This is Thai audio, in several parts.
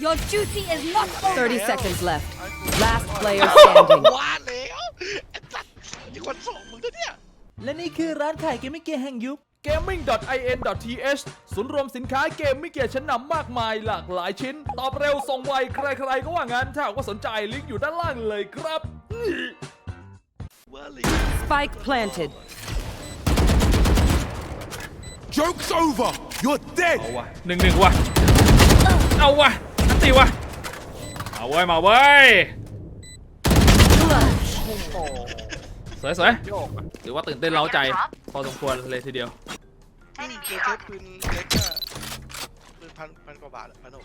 Your duty is not over. 30 seconds left. Last player standing. ว่าแล้วไอ้สัตว์มีคนส่งมึงด้วยเนี่ย และนี่คือร้านขายเกมมิ่งเกียร์แห่งยุค gaming.in.th ศูนย์รวมสินค้าเกมไม่เกียร์ชั้นนำมากมายหลากหลายชิ้น ตอบเร็วส่งไว ใครๆ ก็ว่างั้น ถ้าหากว่าสนใจลิงก์อยู่ด้านล่างเลยครับว่าเลย Spike planted. Joke's over! You're dead! เอาวะหนึ่งหนึ่งวะเอาวะนัน ตีวะเอาเว้ยมาเว้ยสวยสวยๆถือว่าตื่นเต้นเร้าใจพอสมควรเลยทีเดียวเคยใช้ปืนเล็กอะปืนพันพันกว่าบาทอะพันหก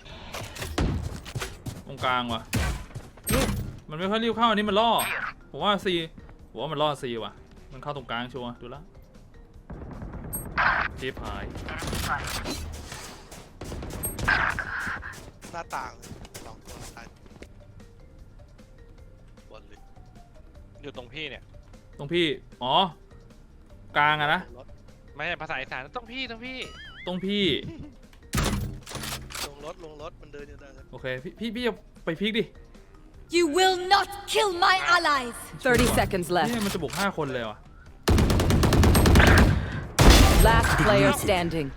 ตรงกลางว่ะมันไม่ค่อยรีบเข้าอันนี้มันล่อ ผมว่าซีผมว่ามันล่อซีว่ะ มันเข้าตรงกลางชัวร์ดูแล้วจีบหาย หน้าต่างสองตัวตายบนเลยอยู่ตรงพี่เนี่ยตรงพี่ อ๋อ กลางอะนะ รถไม่ใช่ภาษาอีสานต้องพี่ต้องพี่ตรงพี่ ลงรถลงรถมันเดินอยู่ได้เลยโอเค พี่พี่พี่จะไปพลิกดิ You will not kill my allies. 30 seconds เนี่ left. ยมันจะบุกห้าคนเลยว่ะ Last player standing.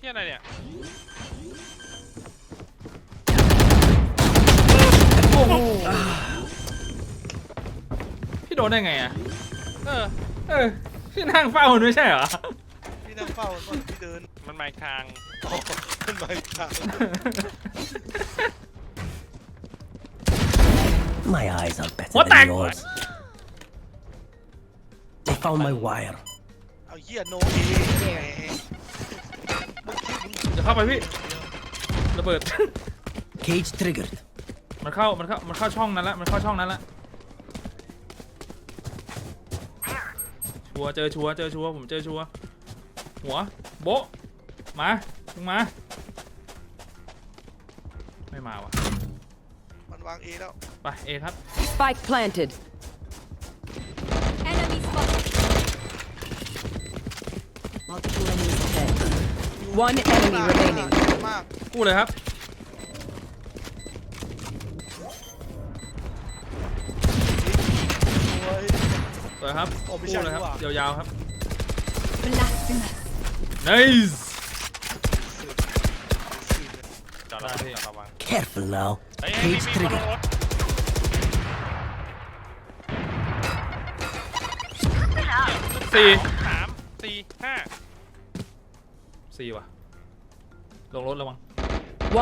ที่อะไรเนี่ย พี่โดนได้ไงอะเออเออพี่นั่งเฝ้ามันไม่ใช่เหรอ พี่นั่งเฝ้ามันก่อนพี่เดินมันมาอีกทางโอ้ขึ้นมาอีกทาง My eyes are better What than the- yours. They found my wire. เอาเหี้ยโนเอแหมจะเข้าไปพี่ระเบิด Cage triggered. มันเข้ามันเข้ามันเข้าช่องนั้นละมันเข้าช่องนั้นละชัวร์เจอชัวร์เจอชัวร์ผมเจอชัวร์หัวโบะมามึงมา ไม่มาว่ะมันวางเอแล้วไปเอครับ Spike planted. Enemy spotted. Multiple enemies ahead. One enemy หน้า remaining. หน้ามาก กู้เลยครับ วยครับโอ้ไม่กู้ใช่เลยครับนี่หว่ายาวๆครับ Blasphemous. nice จอดระวังได้พี่จอดระวัง Careful now. เฮ้ยเฮ้ย Cage มีคนลง triggered. รถสี่ สามสี่ห้าสี่ว่ะ ลงรถระวัง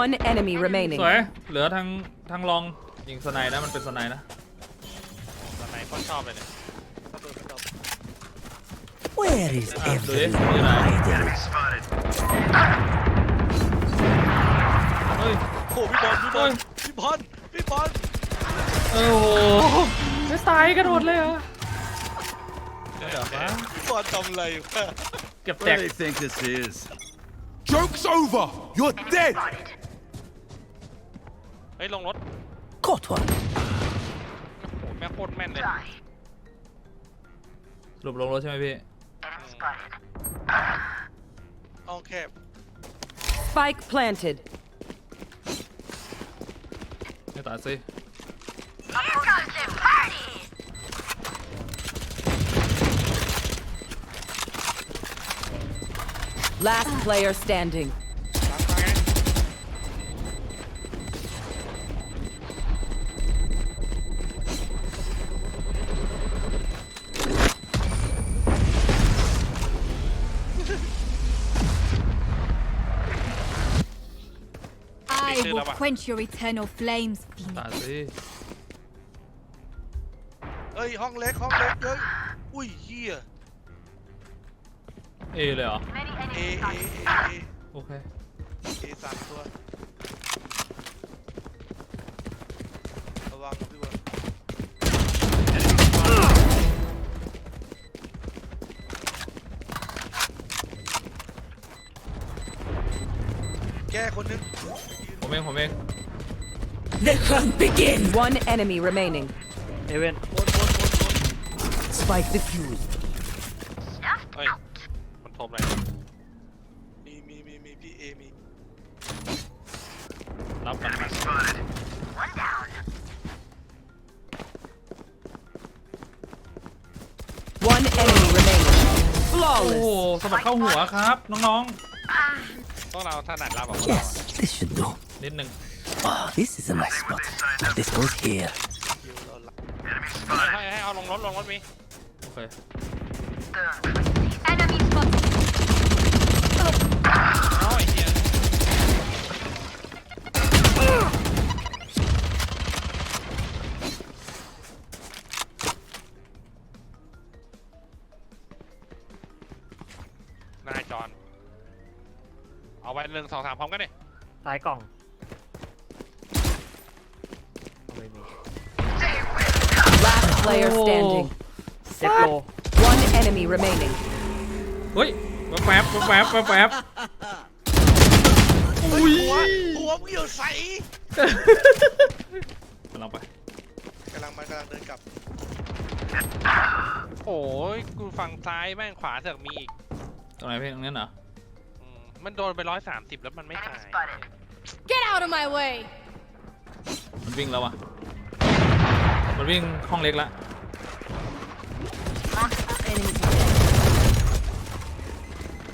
One enemy remaining. สวย เหลือทางทางลองยิงสไนด์นะ มันเป็นสไนด์นะ ตอนไหนคนชอบเลยเนี่ย ระเบิดกระดอก Where is Ah, everyone do they? hiding? เฮ้ยโอ้พี่บอลพี่บอลพี่บอลพี่บอลโอ้โหไม่ตายกระโดดเลยเหรอเดี๋ยวนะพี่บอลทำอะไรวะเก็บ What แจก do they think this is? Joke's over! You're dead! เฮ้ยลงรถ Got one. โอ้โหแม่งโคตรแม่นเลยสรุปลงรถใช่ไหมพี่ เอาแคบ Spike planted. ไม่ตายสิ Last player standing. I Picture will lang ba? quench your eternal flames, ตาย Phoenix. สิเฮ้ยห้องเล็กห้องเล็กเฮ้ยอุ้ยเฮียเอเลยเหรอ เอเอเอเอโอเค เอสามตัวระวังนะพี่บอลแก้คนนึง ผมเองผมเอง The hunt begins. One enemy remaining. เอเวน Spike the fuse. เฮ้ย มันทบเลยมีมีมีมีพี่เอมีรับมันมาโอ้ One enemy remaining. โห Flawless. สะบัดเข้าหัวครับ องเราถนัดรับออกมา Yes, this should do. ๆ นิดนึง Ah, this is a nice spot. This goes here. คิวเราละ ให้ให้เอาลงรถลงรถมี โอเค Enemy นึ่งสองสามพร้อมกันดิซ้ายกล่องไม่มี Last player standing. เจ็ดโล One enemy remaining. เฮ้ยแป๊บแป๊บแป๊บแป๊บเฮ้ยหัวหัวมึงอยู่ใสกำลังไป กำลังมันกำลังเดินกลับโอ้ยกูฝั่งซ้ายแม่งขวาเสือกมีอีกตรงไหนพี่ตรงนั้นเหรออื มมันโดนไปร้อยสามสิบแล้วมันไม่ตาย Get out of my way. มันวิ่งแล้ววะมันวิ่งห้องเล็กละ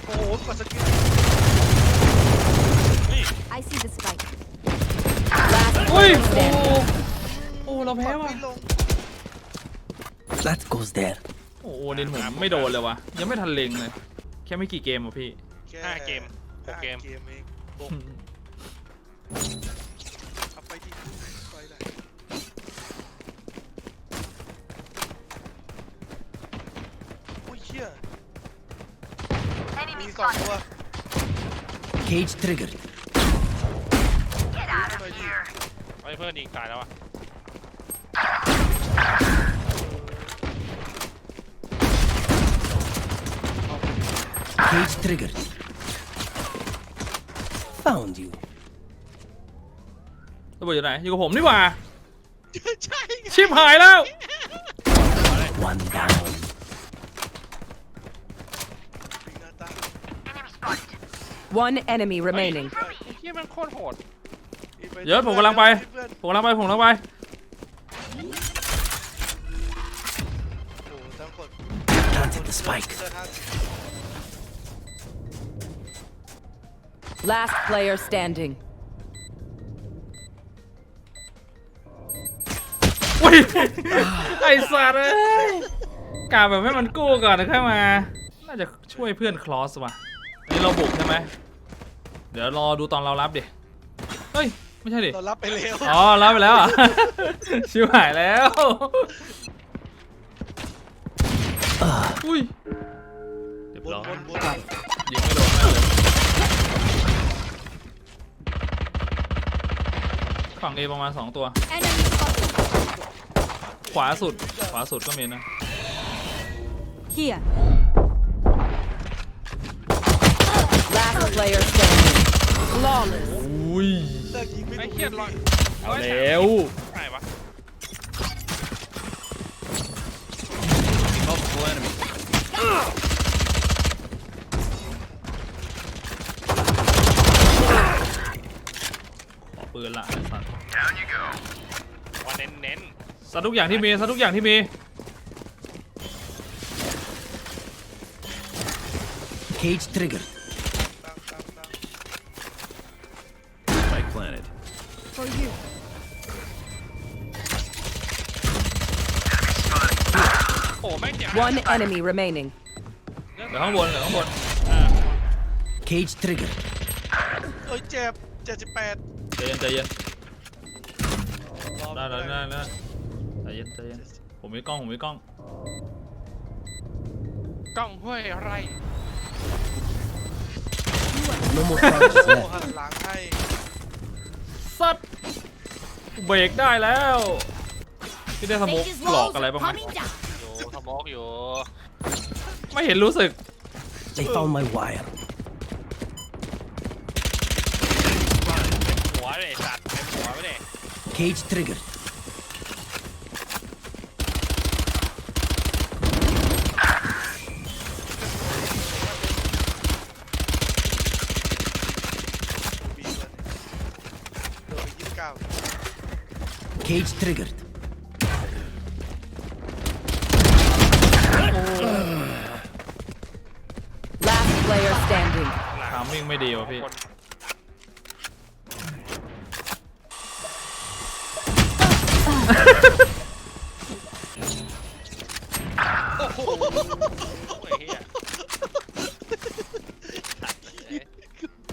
โอ้โหกดสกิล I see the spike. Last อุ้ย player โอ้ standing. โอ้ เราแพ้ว่ะ ไม่ลง That goes there. โอ้โหดินผมไม่โดนเลยวะยังไม่ทันเล็งเลย แค่ไม่กี่เกมอะพี่แค่ห้าเกมหกเกม ห้าเกมเองลงเอาไปดิไปได้อุ้ยเชี่ยมีสองตัว Cage triggered. ทำไมดิไอ้เพื่อนยิงตายแล้วอะ Cage triggered. Found you. ระเบิดอยู่ไหน อยู่กับผมนี่หว่า ใช่ไงชิบหายแล้ว One down. ปีหน้าตา One enemy remaining. ไอ้เฮียมันโคตรโหดมีไปเดี๋ยวผมกำลังไป เพื่อนผมกำลังไป ผมกำลังไป โอ้โหทั้งคน Planted the spike. เจอห้าสิบ Last player standing. อุ้ยไอสัตว์เอ้ยกาแบบให้มันกู้ก่อนนะค่อยมา น่าจะช่วยเพื่อนคลอสว่ะอันนี้เราบุกใช่ไหม เดี๋ยวรอดูตอนเรารับดิ เฮ้ย ไม่ใช่ดิ เรารับไปแล้วอ๋อ รับไปแล้วเหรอะ ชิวหายแล้ว อุ้ยเรียบบนร้อยบนบนยิงไม่โดนแน่เลย ฝั่งเอประมาณ 2 ตัว Enemy spotted. ขวาสุด ขวาสุดก็มีนะ Here. Last player standing. Flawless. อุ้ยเลิกยิงไม่ไอ้ถูกเฮียร้อยเอาร้อยสามแล้ว ใช่วะ ขอ ปืนละไอ้สัตว์วันเน้นเน้นสัตว์ทุกอย่างที่มีสัตว์ทุกอย่างที่มี Cage triggered. ตามตามตาม Spike planted. For you. โอ้แม่งเจ็บ One enemy remaining. เดี๋ยวข้างบนเดี๋ยวข้างบน Cage triggered. เอ้ยเจ็บเจ็ดสิบแปดใจ เย็นใจเย็นรอได้ได้ม่ได้ได้ใจเย็นใจเย็นผมมีกล้องผมมีกล้องกล้องห้วยไร No more charges โอ้ left. หันหลังให้สัตว์เบรกได้แล้วพี่ได้สโมก Sage's หลอก walls อะไร are บ้างไหม coming down. อยู่สมอกอยู่ไม่เห็นรู้สึก They found my wire. หัวเลยไอ้สัตว์เต็มหัวไปเลย Cage triggered. บีเลยโดนไปยี่สิบเก้า Cage triggered. มิ่งไม่ดีว่ะพี่ คน โอ้โหไอ้เหี้ย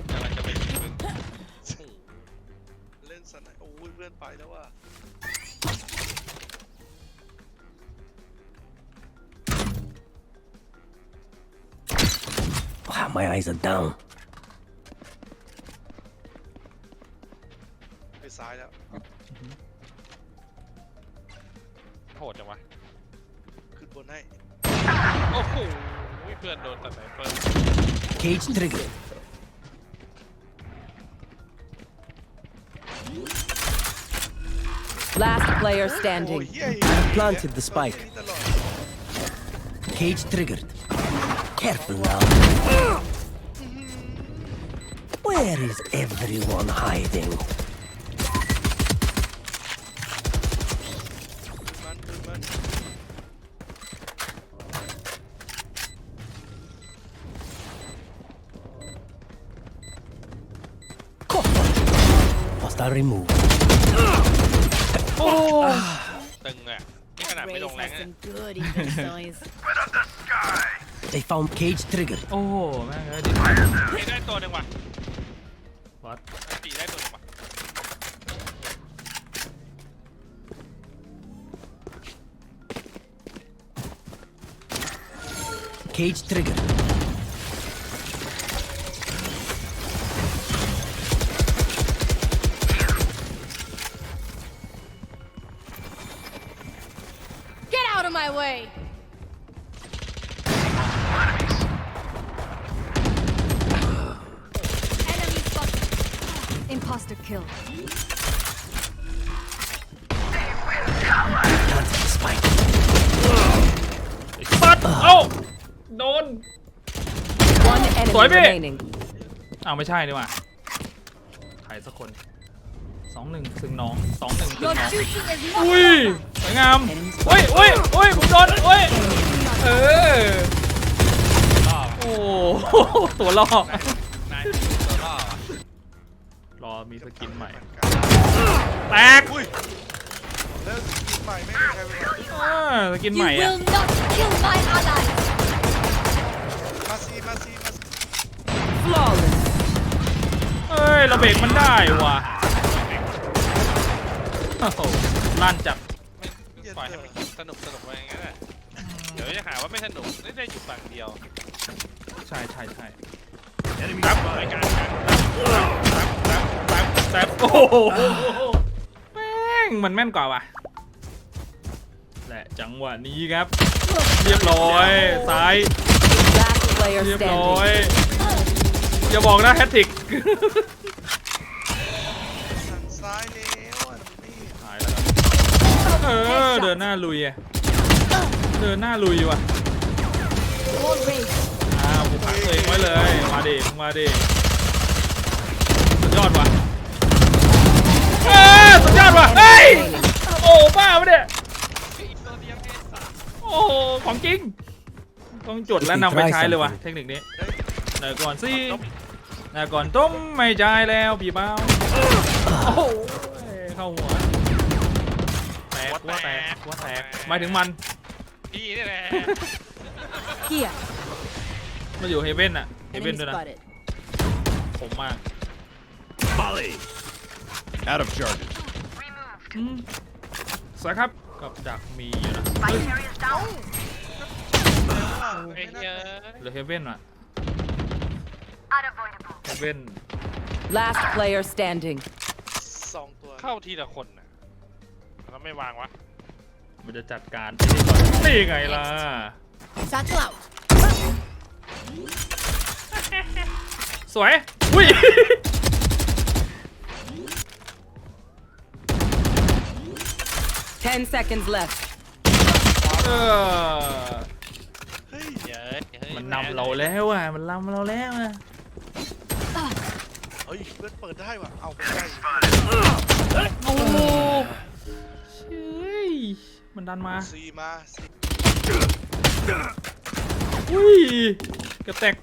กำลังจะไปยิงมึงเล่นสนโอ้ยเพื่อนไปแล้วว่ะ Ah, my eyes are down. Cage triggered. Last player โอ้ย standing. เฮีย planted the spike. ตลอด Cage triggered. Careful now. Where is everyone hiding? Hostile removed. ตึงอ่ะนี่ขนาดไม่ลงแรงนะ good inventories. They found cage triggered. โอ้โหแม่งเอ้ยดิ เฮ้ยได้ตัวหนึ่งว่ะ วัด อันตีได้ตัวหนึ่งว่ะ Cage triggered. Imposter kill. Planted the spike. ปัดเอ้าโดน One enemy Sorry, mate. remaining. อ้าวไม่ใช่ดีกว่าใครสักคนสองหนึ่งซึ่งน้องสองหนึ่งซึ่ง Your น้อง duty is อุ้ not ยสวยงามเฮ้ยเฮ้ยเฮ้ยผมโดนเฮ้ยเออล่อโอ้โหตัวล่อนายตัวล่อว่ะรอ มีสกินใหม่มันกันแตกอุ้ยแล้วสกินใหม่ไม่มีใครไปทอ่าสกิน You ใหม่อะ will not kill my ally! ำมาซีมาซีมาซี Flawless. เอ้ยเราเบรกมันได้ว่ะโอ้โหลั่นจัดไม่ปล่อยให้มันคิดสนุกสนุกไปอย่างนั้นแหละเดี๋ยวจะหาว่าไม่สนุกไม่ได้อยู่ฝั่งเดียว ใช่ใช่ใช่ ครับรายการกันครับครับครับแต่โอ้โหแม่งมันแม่นกว่าว่ะและจังหวะนี้ครับ เรียบร้อยซ้าย Last player เรียบร้อย standing. อย่าบอกนะแฮตติกทางซ้ายแล้วอะนี่หายแล้วเออเดินหน้าลุยอะเดินหน้าลุยว่ะ Wall raised. าตัวเองไว้เลย มาดิมึงมาดิสุดยอดว่ะเออสุดยอดว่ะเฮ้ยโอ้บ้าปะเนี่ยโอ้ของจริง ต้องจดและนำไปใช้เลยว่ะเทคนิคนี้ไหนก่อนสิไหนก่อนต้มไม่ใจแล้วพี่เบ้าโอ้เข้าหัวแตกหัวแตกหัวแตกหมายถึงมันพี่นี่แหละ Here. มาอยู่เฮเว่นอะเฮเว่น Enemy ด้วยนะ spotted. ผมมาก Volley. Out of charges. อืมสวยครับกับดักมีอยู่นะไอ้ไม่เหี้ยน่าเหลือเฮเว่นอะเฮเว่น Last player standing. สองตัวเข้าทีละคนน่ะแล้วไม่วางวะมันจะจัดการไอ้นี่ก่อนนี่ไงล่ะ Satchel out. สวย อุ้ย Ten seconds left. เออเฮ้ยเย้ยเฮ้ยมันนำเราแล้วอะ มันนำเราแล้วอะ เฮ้ยเพื่อนเปิดได้ว่ะ เอาไปได้โอ้เฮ้ยมันดันมา ซีมาซีอุ้ย เกือบแตก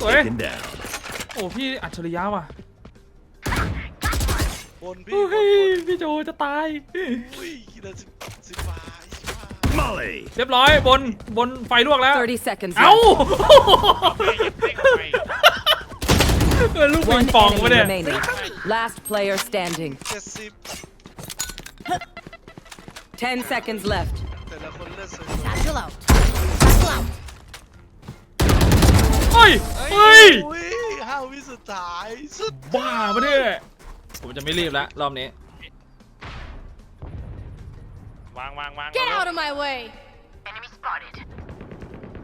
สวย Taken down. โอ้พี่อัจฉริยะว่ะบนพี่เฮ้บนยบนพี่โจจะตาย อุ้ยคิดละสิบสิบบาทสิบบาท Molly. เรียบร้อยบนบนไฟลวกแล้ว 30 seconds เอ้า left. เด้งออกไปเออลูกปิง One ปอง enemy วะเนี่ย remaining. Last player standing. เจ็ดสิบ 10 seconds left. Satchel out. Satchel out. เฮ้ย เฮ้ย อุ้ยห้าวิสุดท้ายสุดบ้าปะเนี่ยผมจะไม่รีบแล้วรอบนี้ วางวางวาง Get out of my way.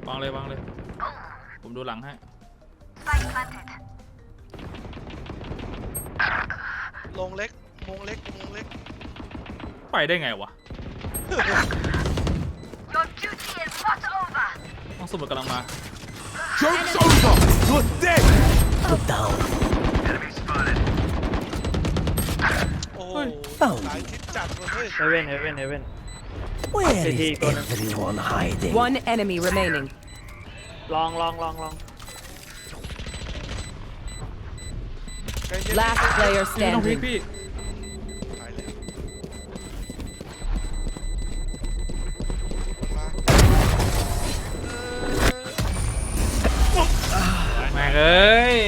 วางเลยวางเลย ผมดูหลังให้ ลงเล็กมงเล็กมงเล็กไปได้ไงวะ ห้องสมุดกำลังมา Joke's over. You're dead. Put down. โอ้โห เฮ้ย หลายทิศจัดเลยเฮ้ย เฮเว่นเฮเว่นเฮเว่น Where Did he is go to- everyone hiding? One enemy remaining. ลองลองลองลอง ใจเย็น Last player พี่ต้องพลิก standing. พี่ เอ้ย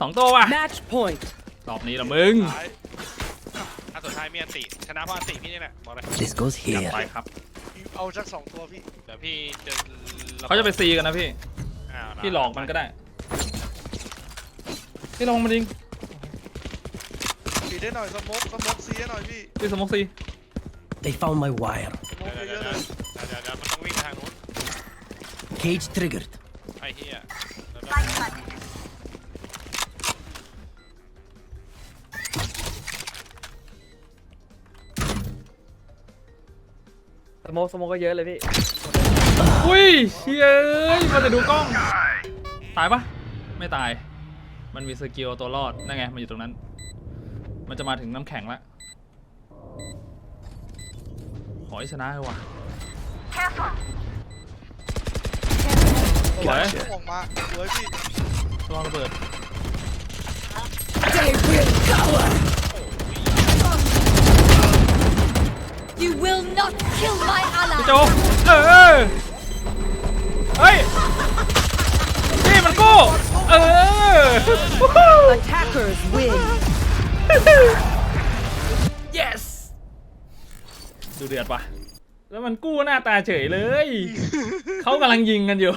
สองตัวว่ะ Match point. รอบนี้ละมึง ท้ายอะสุดท้ายมีอันติ ชนะเพราะอันติพี่นี่แหละบอกเลย This goes จัด here. ไปครับ เอาสักสองตัวพี่ เดี๋ยวพี่จะเขาจะไปซีกันนะพี่ อ้าวพี่หลอกมันก็ได้ พี่ลองมันจริงสีได้หน่อยสโมกสโมกซีให้หน่อยพี่พี่สมมติซี They found my wire. สโมกเดี๋ยวเยเดี๋ยวอะๆเลยเดี๋ยวเดี๋ยวเดี๋ยวมันต้องวิ่งทางนู้น Cage triggered. ไอ้เหี้ยเดี๋ยวเดี๋ยวสโมกสโมกก็เยอะเลยพี่ อุ้ยเชียเอ้ยมาแต่ดูกล้อง ตายปะไม่ตาย มันมีสกิลเอาตัวรอด นั่นไง มันอยู่ตรงนั้น มันจะมาถึงน้ำแข็งแล้วขอให้ชนะเลยว่ะ สวย Gotcha. ออกมาสวยพี่ระวังระเบิด You will not kill my พี่โจ ally. เออ เฮ้ย นี่มันกู้เออ Attackers win. yes ดูเดือดปะ แล้วมันกู้หน้าตาเฉยเลย เขากำลังยิงกันอยู่